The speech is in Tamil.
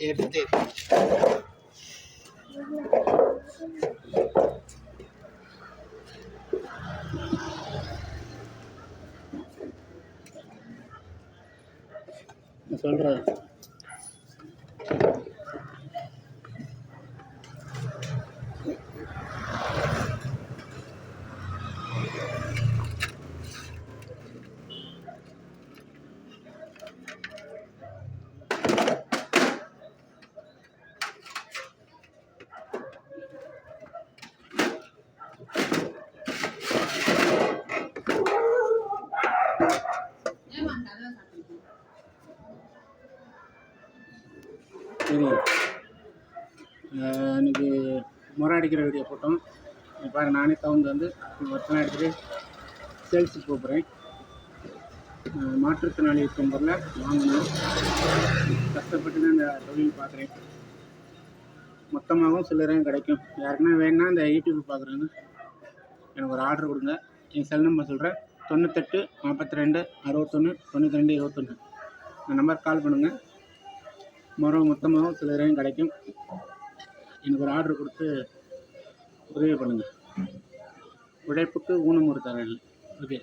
எடுத்து சொல்கிறேன் இன்னைக்கு முறை அடிக்கிற வீடியோ போட்டோம். இப்போ பாரு நானே தகுந்து வந்து ஒருத்தனை எடுத்துகிட்டு சேல்ஸுக்கு போகிறேன் மாற்றுத்திறனாளி இருக்கும் பொருளை வாங்கணும். கஷ்டப்பட்டு தான் இந்த தொழில் பார்க்குறேன். மொத்தமாகவும் சில்லறையும் கிடைக்கும். யாருக்குன்னா வேணும்னா இந்த யூடியூப் பார்க்குறேன்னு எனக்கு ஒரு ஆர்டர் கொடுங்க. என் செல் நம்பர் சொல்கிறேன் தொண்ணூத்தெட்டு நாற்பத்தி ரெண்டு அறுபத்தொன்று தொண்ணூற்றி ரெண்டு இருபத்தொன்று இந்த நம்பர் கால் பண்ணுங்கள் மரம் மொத்தமாகவும் சில்லறையும் கிடைக்கும். எனக்கு ஒரு ஆர்டர் கொடுத்து உதவி பண்ணுங்கள் உழைப்புக்கு ஊனம் ஒரு தரல் ஓகே